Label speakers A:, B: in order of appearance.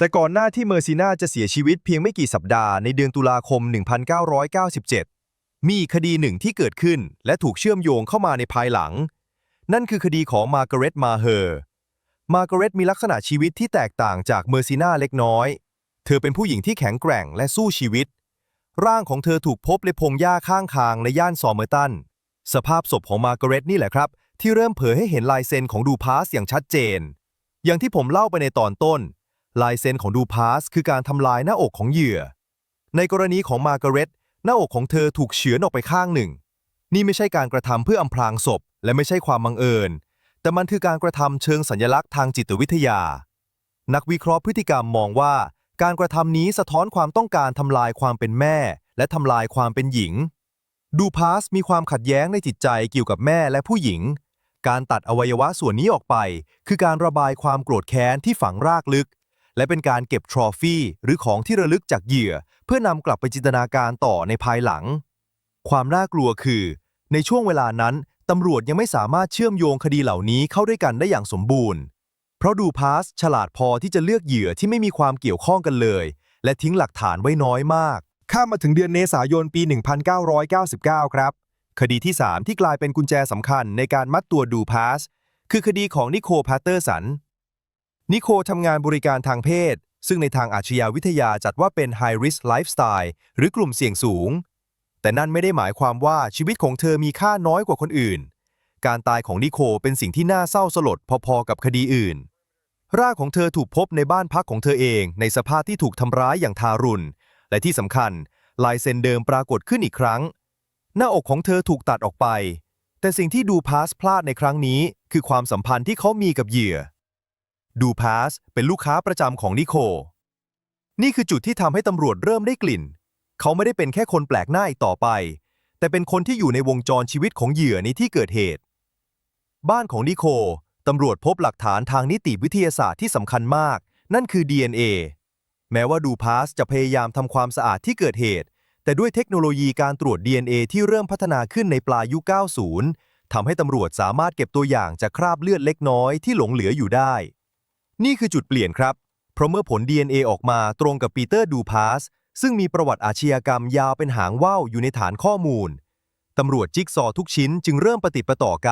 A: แต่ก่อนหน้าที่เมอร์ซีนาจะเสียชีวิตเพียงไม่กี่สัปดาห์ในเดือนตุลาคม 1997 มีอีกคดีหนึ่งที่เกิดขึ้นและถูกเชื่อมโยงเข้ามาในภายหลัง นั่นคือคดีของมาร์กาเร็ตมาเฮอร์มาร์กาเร็ตมีลักษณะชีวิตที่แตกต่างจากเมอร์ซีนาเล็กน้อย เธอเป็นผู้หญิงที่แข็งแกร่งและสู้ชีวิต ร่างของเธอถูกพบในพงหญ้าข้างทางในย่านซอมเมอร์ตัน สภาพศพของมาร์กาเร็ตนี่แหละครับ ที่เริ่มเผยให้เห็นลายเซ็นของดูพาสอย่างชัดเจน อย่างที่ผมเล่าไปในตอนต้น ลายเซ็นของดูพาสคือการทำลายหน้าอกของเหยื่อ ในกรณีของมาร์กาเร็ตหน้าอกของเธอถูกเฉือนออกไปข้างหนึ่ง นี่ไม่ใช่การกระทำเพื่ออำพรางศพ และไม่ใช่ความบังเอิญ แต่มันคือการกระทำเชิงสัญลักษณ์ทางจิตวิทยา นักวิเคราะห์พฤติกรรมมองว่า การกระทำนี้สะท้อนความต้องการทำลายความเป็นแม่ และทำลายความเป็นหญิง ดูพาสมีความขัดแย้งในจิตใจเกี่ยวกับแม่และผู้หญิง การตัดอวัยวะส่วนนี้ออกไป คือการระบายความโกรธแค้นที่ฝังรากลึก และเป็นการเก็บทรอฟี่หรือของที่ระลึกจากเหยื่อ เพื่อนำกลับไปจินตนาการต่อในภายหลัง ความน่ากลัวคือ ในช่วงเวลานั้นตำรวจยังไม่สามารถเชื่อมโยงคดีเหล่านี้เข้าด้วยกันได้อย่างสมบูรณ์ เพราะดูพาสฉลาดพอที่จะเลือกเหยื่อที่ไม่มีความเกี่ยวข้องกันเลย และทิ้งหลักฐานไว้น้อยมาก ข้ามมาถึงเดือนเมษายนปี 1999 ครับ คดีที่ 3 ที่กลายเป็นกุญแจสำคัญในการมัดตัวดูพาสคือคดีของนิโคพาเตอร์สัน นิโคลทำงานบริการทางเพศ ซึ่งในทางอาชญาวิทยาจัดว่าเป็น High Risk Lifestyle หรือกลุ่มเสี่ยงสูง แต่นั่นไม่ได้หมายความว่าชีวิตของเธอมีค่าน้อยกว่าคนอื่น การตายของนิโคลเป็นสิ่งที่น่าเศร้าสลดพอๆกับคดีอื่น ร่างของเธอถูกพบในบ้านพักของเธอเองในสภาพที่ถูกทำร้ายอย่างทารุณ และที่สำคัญลายเซ็นเดิมปรากฏขึ้นอีกครั้ง หน้าอกของเธอถูกตัดออกไป แต่สิ่งที่ดูพาสพลาดในครั้งนี้ คือความสัมพันธ์ที่เขามีกับเหยื่อ ดูพาสเป็นลูกค้าประจำของนิโคลนี่คือจุดที่ทำให้ตำรวจเริ่มได้กลิ่น เขาไม่ได้เป็นแค่คนแปลกหน้าอีกต่อไป แต่เป็นคนที่อยู่ในวงจรชีวิตของเหยื่อในที่เกิดเหตุ บ้านของนิโคลตำรวจพบหลักฐานทางนิติวิทยาศาสตร์ที่สำคัญมาก นั่นคือ DNA แม้ว่าดูพาสจะพยายามทำความสะอาดที่เกิดเหตุ แต่ด้วยเทคโนโลยีการตรวจ DNA ที่เริ่มพัฒนาขึ้นในปลายยุค 90ทำให้ตำรวจสามารถเก็บตัวอย่างจากคราบเลือดเล็กน้อยที่หลงเหลืออยู่ได้ นี่คือจุดเปลี่ยนครับ เพราะเมื่อผล DNA ออกมาตรงกับปีเตอร์ดูพาส ซึ่งมีประวัติอาชญากรรมยาวเป็นหางว่าวอยู่ในฐานข้อมูล ตำรวจจิ๊กซอว์ทุกชิ้นจึงเริ่มปฏิประต่อกัน